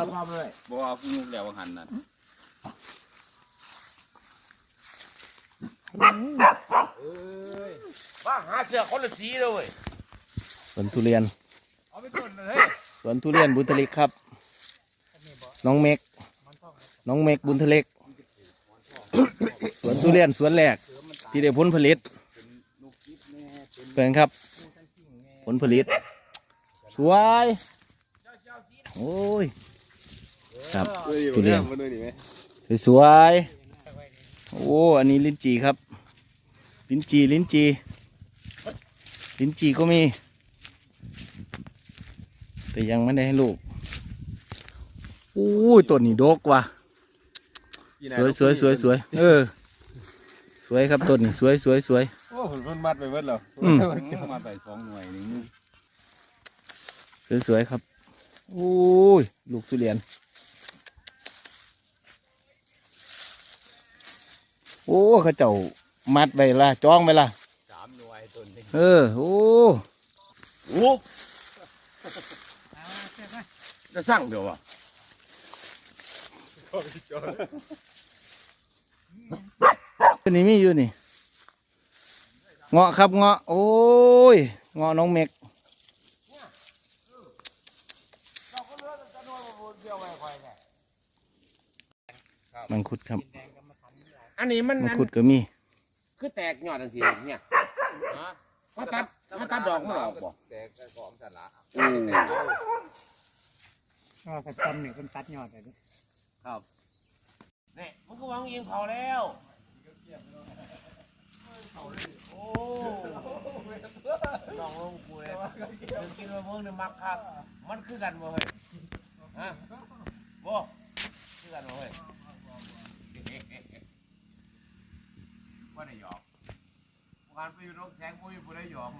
เอาความเลยบ่เอากูยุกแล้วว่าหันนั่นเอ้ยมาหาเสือคนละสีเลยเว้ยสวนทุเรียนเอาไปต้นเลยสวนทุเรียนบุญทลิกครับ น้องเมก น้องเมกบุญทลิก สวนทุเรียนสวนแรก ที่ได้ผลผลิต เป็นครับ ผลผลิต สวย โอ้ย ครับทุเรียน สวยๆ โอ้ อันนี้ลิ้นจีครับ ลิ้นจี ลิ้นจี ลิ้นจีก็มี แต่ยังไม่ได้ให้ลูกอู้ยต้นนี้ดกว่ะ สวยสวยสวยสวยเออ สวยครับต้นนี้สวยสวยสวย โอ้ผมเพิ่นมัดไปเบิดแล้วอืม มาใส่สองหน่วยนี่สวยสวยครับ โอ้ย ลูกทุเรียน โอ้เขาเจ้ามัดไว้ละจ้องไว้ละสามหน่วยต้นนี้เออโอ้โอ้จะสั่งเดี๋ยววะตัวนี้มีอยู่นี่เงาะครับเงาะโอ้ยเงาะน้องเมกมังคุดครับ อันนี้มันมังอันคุดก็มี คือแตกยอดจังซี่เนี่ยเขาตัดเขาตัดดอกมันออกบ่แต่ก็ของสาระโอ้ก็กระต้นเนี่ยเป็นตัดยอดเลยนี่มันก็วางเองเผาแล้วโอ้ลองลงกูเลยเดี๋ยวกินมาเบิ่งเนี่ยมักคักมันคือกันบ่เฮ้ยฮะบ่คือกันบ่เฮ้ย ว่ได้หยอกการไปอยู่ตรงแสงบ่มีผู้ใดหยอก